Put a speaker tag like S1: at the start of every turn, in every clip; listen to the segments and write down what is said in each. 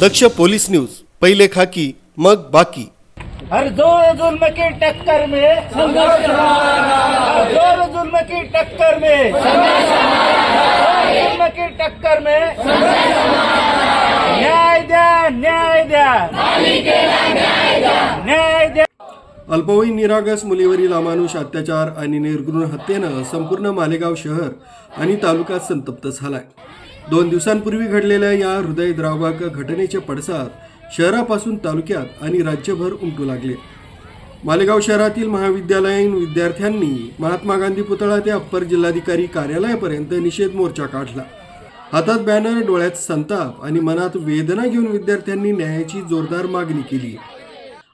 S1: दक्ष police news पहिले खाकी मग बाकी.
S2: हर जोर जुल्म की टक्कर में संघर्ष हर जोर जुल्म की टक्कर में जुल्म की टक्कर में न्याय द्या न्याय द्या न्याय द्या
S1: अल्पवयीन निरागस मुलीवरील अमानुष अत्याचार आणि निर्घृण हत्येनं संपूर्ण मालेगाव शहर आणि तालुका संतप्त झालाय. दोन दिवसांपूर्वी घडलेल्या या हृदयद्रावक घटनेचे पडसाद शहरापासून तालुक्यात आणि राज्यभर उमटू लागले. मालेगाव शहरातील महाविद्यालयीन विद्यार्थ्यांनी महात्मा गांधी पुतळा ते अप्पर जिल्हाधिकारी कार्यालयापर्यंत निषेध मोर्चा काढला. हातात बॅनर डोळ्यात संताप आणि मनात वेदना घेऊन विद्यार्थ्यांनी न्यायाची जोरदार मागणी केली.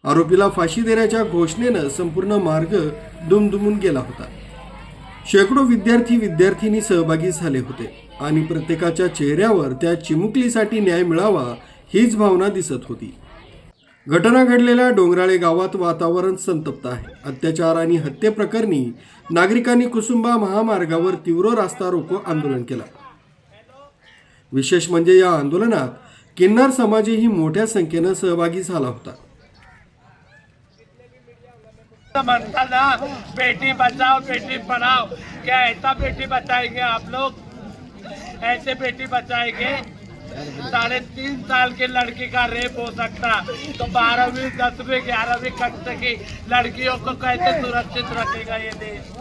S1: आरोपीला फाशी देण्याच्या घोषणेनं संपूर्ण मार्ग दुमदुमून गेला होता. शेकडो विद्यार्थी विद्यार्थिनी सहभागी झाले होते. आणि प्रत्येकाच्या चेहऱ्यावर त्या चिमुकलीसाठी न्याय मिळावा हीच भावना दिसत होती. घटना घडलेल्या डोंगराळे गावात वातावरण संतप्त आहे. अत्याचार आणि हत्येप्रकरणी नागरिकांनी कुसुंबा महामार्गावर तीव्र रास्ता रोको आंदोलन केलं. विशेष म्हणजे या आंदोलनात किन्नर समाजही मोठ्या संख्येनं सहभागी झाला होता.
S3: ना बेटी बचाओ बेटी पढ़ाओ क्या ऐसा बेटी बचाएंगे आप लोग. ऐसे बेटी बचाएंगे साढ़े तीन साल की लड़की का रेप हो सकता तो बारहवीं दसवीं ग्यारहवीं कक्षा की लड़कियों को कैसे सुरक्षित रखेगा ये देश?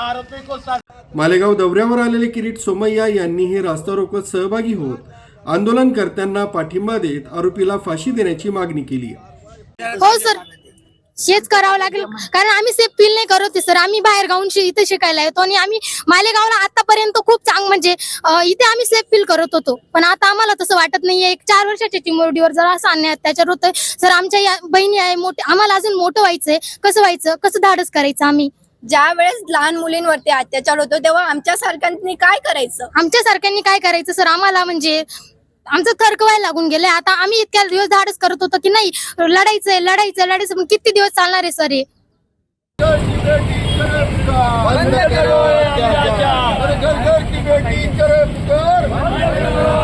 S3: आरोपी को सजा
S1: मालेगाव दौऱ्यावर आलेले किरीट सोमय्या यांनीही रास्ता रोकोत सहभागी होत आंदोलनकर्त्यांना पाठिंबा देत आरोपीला फाशी देण्याची मागणी केली
S4: हो सर. हेच करावं लागेल. कारण आम्ही सेफ फील नाही करत सर. आम्ही बाहेर गाऊन शि- इथे शिकायला येतो आणि आम्ही मालेगावला आतापर्यंत खूप चांग म्हणजे इथे आम्ही सेफ फील करत होतो. पण आता आम्हाला तसं वाटत नाहीये. एक चार वर्षाच्या चिमुरडीवर जर असं अन्याय अत्याचार होतोय. सर आमच्या या बहिणी आहे मोठे आम्हाला अजून मोठं व्हायचंय. कसं व्हायचं? कसं धाडस करायचं आम्ही?
S5: ज्या वेळेस लहान मुलींवरती अत्याचार होतो तेव्हा आमच्या सारख्यांनी काय करायचं?
S4: आमच्या सारख्यांनी काय करायचं? सर आम्हाला म्हणजे आमचं थरक व्हायला लागून गेलंय. आता आम्ही इतक्या दिवस धाडस करत होतो की नाही लढायचंय लढायचंय लढायचं पण किती दिवस चालणार आहे सर हे?